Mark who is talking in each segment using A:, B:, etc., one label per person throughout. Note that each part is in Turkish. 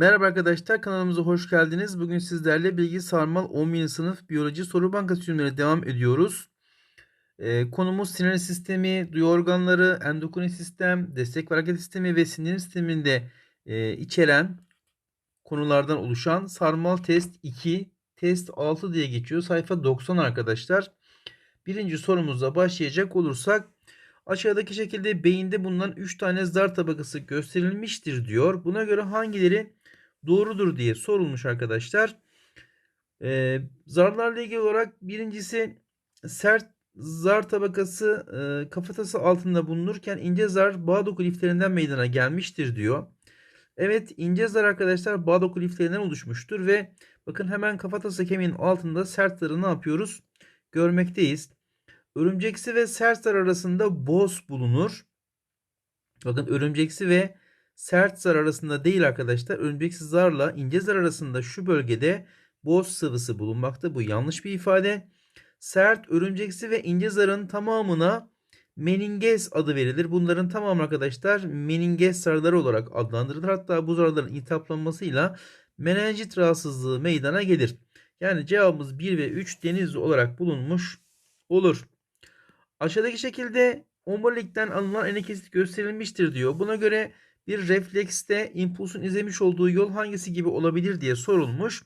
A: Merhaba arkadaşlar kanalımıza hoş geldiniz. Bugün sizlerle bilgi sarmal 11. sınıf biyoloji soru bankası çözümlerine devam ediyoruz. Ee, konumuz sinir sistemi, duyu organları, endokrin sistem, destek ve hareket sistemi ve sinir sisteminde e, içeren konulardan oluşan sarmal test 2, test 6 diye geçiyor. Sayfa 90 arkadaşlar. Birinci sorumuzla başlayacak olursak aşağıdaki şekilde beyinde bulunan 3 tane zar tabakası gösterilmiştir diyor. Buna göre hangileri doğrudur diye sorulmuş arkadaşlar. Ee, zarlarla ilgili olarak birincisi sert zar tabakası e, kafatası altında bulunurken ince zar bağ doku liflerinden meydana gelmiştir diyor. Evet ince zar arkadaşlar bağ doku liflerinden oluşmuştur ve bakın hemen kafatası kemiğinin altında sert zarı ne yapıyoruz? Görmekteyiz. Örümceksi ve sert zar arasında boz bulunur. Bakın örümceksi ve sert zar arasında değil arkadaşlar. Örümceksiz zarla ince zar arasında şu bölgede boz sıvısı bulunmakta. Bu yanlış bir ifade. Sert, örümceksi ve ince zarın tamamına meninges adı verilir. Bunların tamamı arkadaşlar meninges zarları olarak adlandırılır. Hatta bu zarların iltihaplanmasıyla menenjit rahatsızlığı meydana gelir. Yani cevabımız 1 ve 3 denizli olarak bulunmuş olur. Aşağıdaki şekilde omurilikten alınan kesit gösterilmiştir diyor. Buna göre bir reflekste impulsun izlemiş olduğu yol hangisi gibi olabilir diye sorulmuş.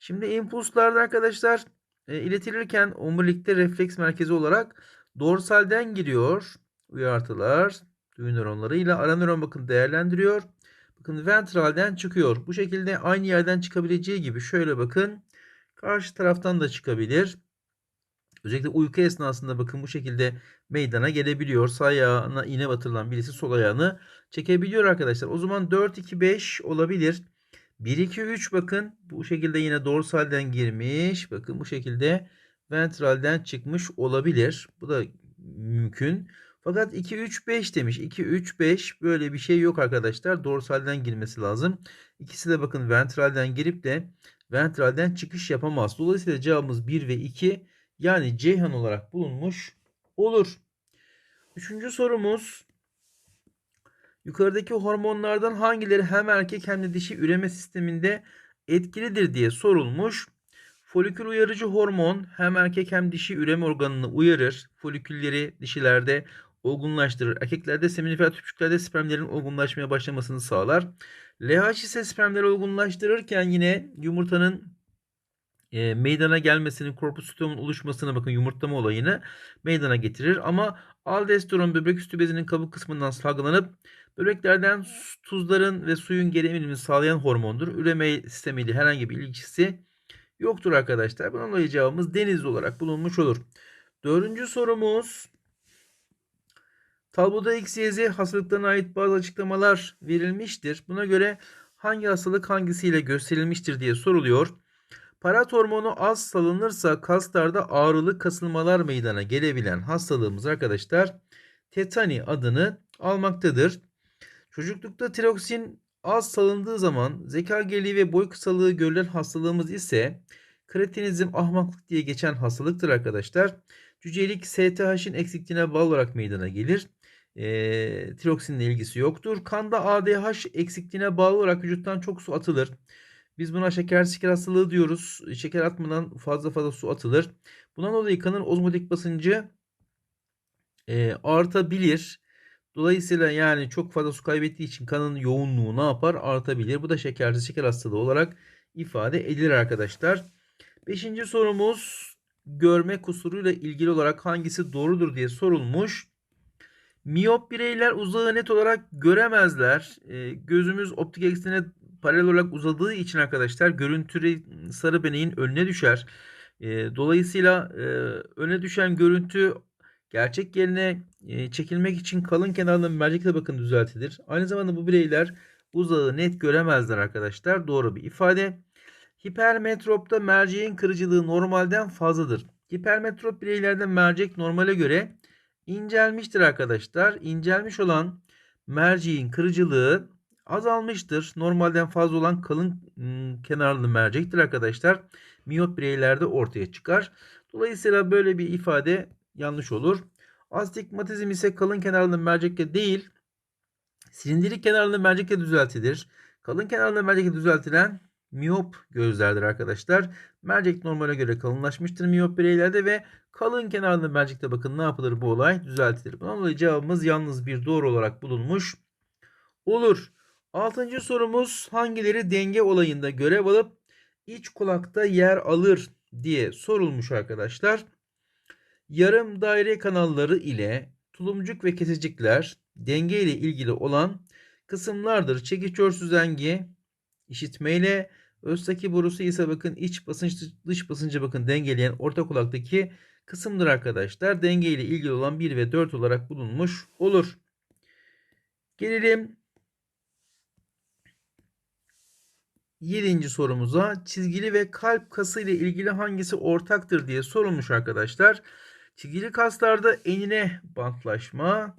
A: Şimdi impulslarda arkadaşlar e, iletilirken omurilikte refleks merkezi olarak dorsalden giriyor. Uyartılar duyu nöronlarıyla ara nöron bakın değerlendiriyor. Bakın ventralden çıkıyor. Bu şekilde aynı yerden çıkabileceği gibi şöyle bakın. Karşı taraftan da çıkabilir. Özellikle uyku esnasında bakın bu şekilde meydana gelebiliyor. Sağ ayağına iğne batırılan birisi sol ayağını çekebiliyor arkadaşlar. O zaman 4 2 5 olabilir. 1 2 3 bakın bu şekilde yine dorsalden girmiş. Bakın bu şekilde ventralden çıkmış olabilir. Bu da mümkün. Fakat 2 3 5 demiş. 2 3 5 böyle bir şey yok arkadaşlar. Dorsalden girmesi lazım. İkisi de bakın ventralden girip de ventralden çıkış yapamaz. Dolayısıyla cevabımız 1 ve 2 yani Ceyhan olarak bulunmuş olur. Üçüncü sorumuz yukarıdaki hormonlardan hangileri hem erkek hem de dişi üreme sisteminde etkilidir diye sorulmuş. Folikül uyarıcı hormon hem erkek hem dişi üreme organını uyarır. Folikülleri dişilerde olgunlaştırır. Erkeklerde seminifer tüpçüklerde spermlerin olgunlaşmaya başlamasını sağlar. LH ise spermleri olgunlaştırırken yine yumurtanın e, meydana gelmesini, korpusitomun oluşmasına bakın yumurtlama olayını meydana getirir. Ama aldosteron böbrek üstü bezinin kabuk kısmından salgılanıp böbreklerden tuzların ve suyun geri emilimini sağlayan hormondur. Üreme sistemiyle herhangi bir ilgisi yoktur arkadaşlar. Bunun dolayı cevabımız denizli olarak bulunmuş olur. Dördüncü sorumuz Tabloda X, Y, Z hastalıklarına ait bazı açıklamalar verilmiştir. Buna göre hangi hastalık hangisiyle gösterilmiştir diye soruluyor. Parat hormonu az salınırsa kaslarda ağrılı kasılmalar meydana gelebilen hastalığımız arkadaşlar tetani adını almaktadır. Çocuklukta tiroksin az salındığı zaman zeka geriliği ve boy kısalığı görülen hastalığımız ise kretinizm ahmaklık diye geçen hastalıktır arkadaşlar. Cücelik STH'in eksikliğine bağlı olarak meydana gelir. E, tiroksinle ilgisi yoktur. Kanda ADH eksikliğine bağlı olarak vücuttan çok su atılır. Biz buna şeker şeker hastalığı diyoruz. Şeker atmadan fazla fazla su atılır. Bundan dolayı kanın ozmotik basıncı e, artabilir. Dolayısıyla yani çok fazla su kaybettiği için kanın yoğunluğu ne yapar? Artabilir. Bu da şekersiz şeker hastalığı olarak ifade edilir arkadaşlar. Beşinci sorumuz görme kusuruyla ilgili olarak hangisi doğrudur diye sorulmuş. Miyop bireyler uzağı net olarak göremezler. E, gözümüz optik eksene paralel olarak uzadığı için arkadaşlar görüntü sarı beneğin önüne düşer. E, dolayısıyla e, öne düşen görüntü gerçek yerine e, çekilmek için kalın kenarlı mercekle bakın düzeltilir. Aynı zamanda bu bireyler uzağı net göremezler arkadaşlar. Doğru bir ifade. Hipermetropta merceğin kırıcılığı normalden fazladır. Hipermetrop bireylerde mercek normale göre incelmiştir arkadaşlar. İncelmiş olan merceğin kırıcılığı azalmıştır. Normalden fazla olan kalın ıı, kenarlı mercektir arkadaşlar. Miyop bireylerde ortaya çıkar. Dolayısıyla böyle bir ifade yanlış olur. Astigmatizm ise kalın kenarlı mercekle değil silindirik kenarlı mercekle düzeltilir. Kalın kenarlı mercekle düzeltilen miyop gözlerdir arkadaşlar. Mercek normale göre kalınlaşmıştır miyop bireylerde ve kalın kenarlı mercekte bakın ne yapılır bu olay düzeltilir. Bundan dolayı cevabımız yalnız bir doğru olarak bulunmuş olur. Altıncı sorumuz hangileri denge olayında görev alıp iç kulakta yer alır diye sorulmuş arkadaşlar. Yarım daire kanalları ile tulumcuk ve kesicikler denge ile ilgili olan kısımlardır. Çekiçör süzengi işitmeyle Öztaki borusu ise bakın iç basınç dış basıncı bakın dengeleyen orta kulaktaki kısımdır arkadaşlar. Denge ile ilgili olan 1 ve 4 olarak bulunmuş olur. Gelelim 7. sorumuza. Çizgili ve kalp kası ile ilgili hangisi ortaktır diye sorulmuş arkadaşlar. Çizgili kaslarda enine bantlaşma.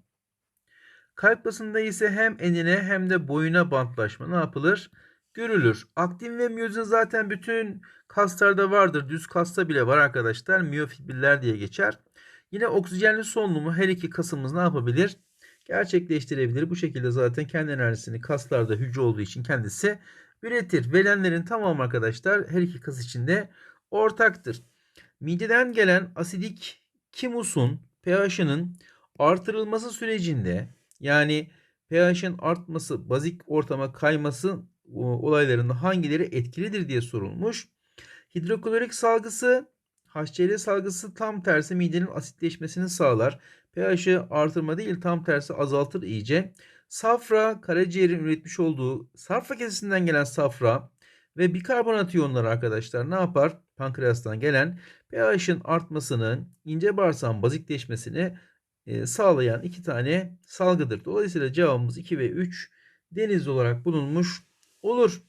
A: Kalp basında ise hem enine hem de boyuna bantlaşma ne yapılır? Görülür. Aktin ve miyozin zaten bütün kaslarda vardır. Düz kasta bile var arkadaşlar. Miyofibiller diye geçer. Yine oksijenli solunumu her iki kasımız ne yapabilir? Gerçekleştirebilir. Bu şekilde zaten kendi enerjisini kaslarda hücre olduğu için kendisi üretir. Velenlerin tamamı arkadaşlar her iki kas içinde ortaktır. Mideden gelen asidik kimusun pH'ının artırılması sürecinde yani pH'in artması, bazik ortama kayması olaylarında hangileri etkilidir diye sorulmuş. Hidroklorik salgısı HCl salgısı tam tersi midenin asitleşmesini sağlar. pH'i artırma değil tam tersi azaltır iyice. Safra karaciğerin üretmiş olduğu safra kesesinden gelen safra ve bikarbonat iyonları arkadaşlar ne yapar? Pankreastan gelen pH'in artmasını, ince bağırsağın bazikleşmesini e, sağlayan iki tane salgıdır. Dolayısıyla cevabımız 2 ve 3 deniz olarak bulunmuş olur.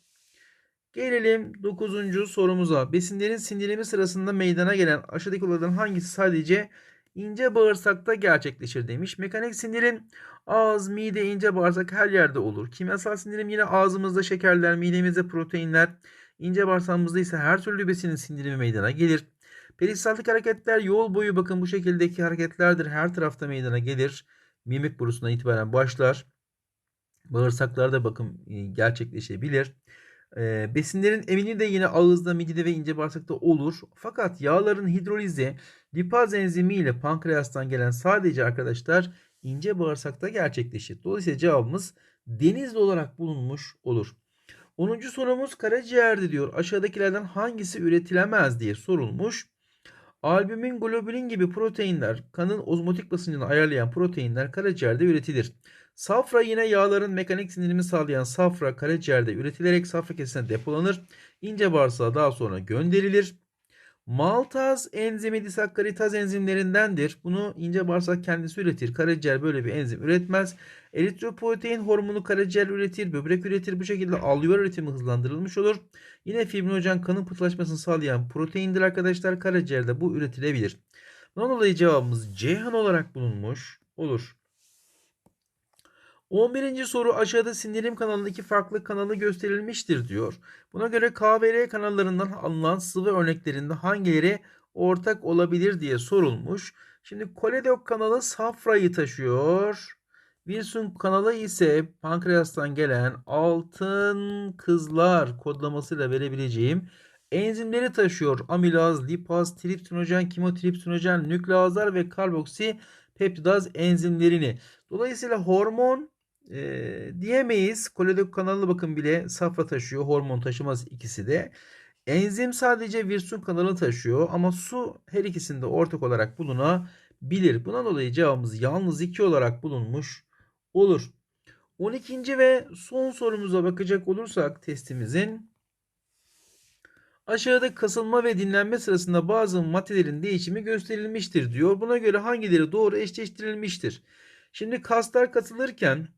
A: Gelelim 9. sorumuza. Besinlerin sindirimi sırasında meydana gelen aşağıdaki olaylardan hangisi sadece ince bağırsakta gerçekleşir demiş. Mekanik sindirim ağız, mide, ince bağırsak her yerde olur. Kimyasal sindirim yine ağzımızda şekerler, midemizde proteinler, ince bağırsağımızda ise her türlü besinin sindirimi meydana gelir. Peristaltik hareketler yol boyu bakın bu şekildeki hareketlerdir. Her tarafta meydana gelir. Mimik borusundan itibaren başlar. Bağırsaklarda bakım e, gerçekleşebilir. E, besinlerin emini de yine ağızda, midede ve ince bağırsakta olur. Fakat yağların hidrolizi lipaz enzimi ile pankreastan gelen sadece arkadaşlar ince bağırsakta gerçekleşir. Dolayısıyla cevabımız denizli olarak bulunmuş olur. 10. sorumuz karaciğerde diyor. Aşağıdakilerden hangisi üretilemez diye sorulmuş. Albümin, globulin gibi proteinler, kanın ozmotik basıncını ayarlayan proteinler karaciğerde üretilir. Safra yine yağların mekanik sindirimi sağlayan safra karaciğerde üretilerek safra kesesine depolanır. İnce bağırsağa daha sonra gönderilir. Maltaz enzimi disakkaritaz enzimlerindendir. Bunu ince bağırsak kendisi üretir. Karaciğer böyle bir enzim üretmez. Eritropoietin hormonu karaciğer üretir, böbrek üretir. Bu şekilde alveolar üretimi hızlandırılmış olur. Yine fibrinojen kanın pıhtılaşmasını sağlayan proteindir arkadaşlar. Karaciğerde bu üretilebilir. Bundan dolayı cevabımız Ceyhan olarak bulunmuş olur. 11. soru aşağıda sindirim kanalındaki farklı kanalı gösterilmiştir diyor. Buna göre K kanallarından alınan sıvı örneklerinde hangileri ortak olabilir diye sorulmuş. Şimdi koledok kanalı safrayı taşıyor. Wilson kanalı ise pankreastan gelen altın kızlar kodlamasıyla verebileceğim enzimleri taşıyor. Amilaz, lipaz, tripsinojen, kimotripsinojen, nükleazlar ve karboksi peptidaz enzimlerini. Dolayısıyla hormon e, diyemeyiz. Koledok kanalı bakın bile safra taşıyor. Hormon taşımaz ikisi de. Enzim sadece virsun kanalı taşıyor ama su her ikisinde ortak olarak bulunabilir. Buna dolayı cevabımız yalnız 2 olarak bulunmuş olur. 12. ve son sorumuza bakacak olursak testimizin Aşağıda kasılma ve dinlenme sırasında bazı maddelerin değişimi gösterilmiştir diyor. Buna göre hangileri doğru eşleştirilmiştir? Şimdi kaslar katılırken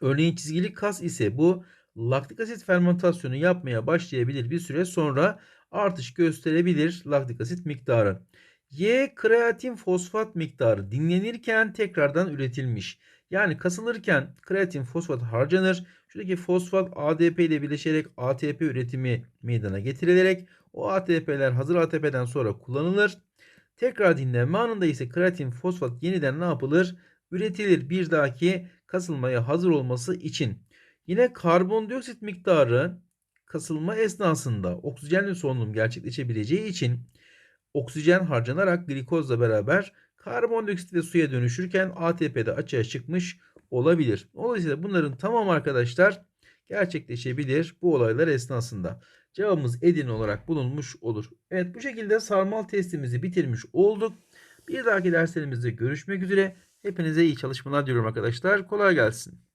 A: Örneğin çizgili kas ise bu laktik asit fermentasyonu yapmaya başlayabilir bir süre sonra artış gösterebilir laktik asit miktarı. Y kreatin fosfat miktarı dinlenirken tekrardan üretilmiş. Yani kasılırken kreatin fosfat harcanır. Şuradaki fosfat ADP ile birleşerek ATP üretimi meydana getirilerek o ATP'ler hazır ATP'den sonra kullanılır. Tekrar dinlenme anında ise kreatin fosfat yeniden ne yapılır? Üretilir bir dahaki kasılmaya hazır olması için. Yine karbondioksit miktarı kasılma esnasında oksijenle solunum gerçekleşebileceği için oksijen harcanarak glikozla beraber karbondioksit ve suya dönüşürken ATP'de açığa çıkmış olabilir. Dolayısıyla bunların tamam arkadaşlar gerçekleşebilir bu olaylar esnasında. Cevabımız Edirne olarak bulunmuş olur. Evet bu şekilde sarmal testimizi bitirmiş olduk. Bir dahaki derslerimizde görüşmek üzere. Hepinize iyi çalışmalar diliyorum arkadaşlar. Kolay gelsin.